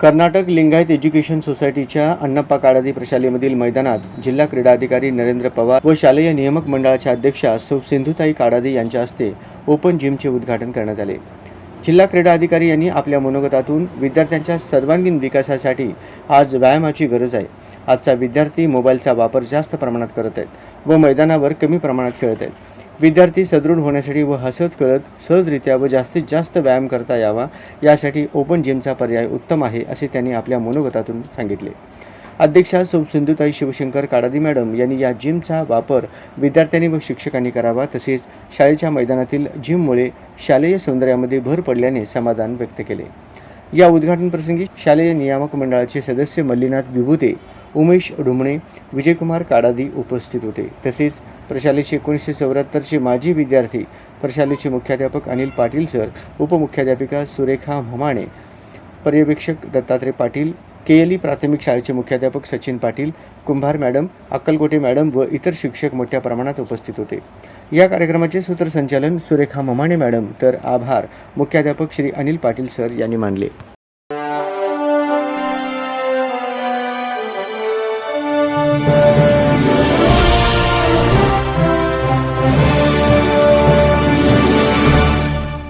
Karnataka Lingayat education सोसायटीच्या अण्णप्पा काळादी प्रशालेमधील मैदानात जिल्हा क्रीडा अधिकारी नरेंद्र पवार व शालेय नियामक मंडळाच्या अध्यक्षा सौ सिंधुताई काळादी यांच्या हस्ते ओपन जिमचे उद्घाटन करण्यात आले. जिल्हा क्रीडा अधिकारी यांनी आपल्या मनोगतातून विद्यार्थ्यांच्या सर्वांगीण विकासासाठी आज व्यायामाची गरज आहे. आजचा विद्यार्थी मोबाईलचा वापर जास्त प्रमाणात करत आहेत व मैदानावर कमी प्रमाणात खेळत आहेत. विद्यार्थी सदृढ होण्यासाठी व हसत खेळत सहजरित्या व जास्तीत जास्त व्यायाम करता यावा यासाठी ओपन जिमचा पर्याय उत्तम आहे असे त्यांनी आपल्या मनोगतातून सांगितले. अध्यक्षा सौ सिंधुताई शिवशंकर काडादी मॅडम यांनी या जिमचा वापर विद्यार्थ्यांनी व शिक्षकांनी करावा तसेच शाळेच्या मैदानातील जिममुळे शालेय सौंदर्यामध्ये भर पडल्याने समाधान व्यक्त केले. या उद्घाटनप्रसंगी शालेय नियामक मंडळाचे सदस्य मल्लीनाथ विभूते उमेश डुमणे विजयकुमार काडादी उपस्थित होते. तसेच प्रशालेचे एकोणीसशे चौऱ्याहत्तरचे माजी विद्यार्थी प्रशालेचे मुख्याध्यापक अनिल पाटील सर उपमुख्याध्यापिका सुरेखा म्हमाणे पर्यवेक्षक Dattatray Patil K L E प्राथमिक शाळेचे मुख्याध्यापक सचिन पाटील कुंभार मॅडम अक्कलकोटे मॅडम व इतर शिक्षक मोठ्या प्रमाणात उपस्थित होते. या कार्यक्रमाचे सूत्रसंचालन सुरेखा ममाणे मॅडम तर आभार मुख्याध्यापक श्री अनिल पाटील सर यांनी मानले.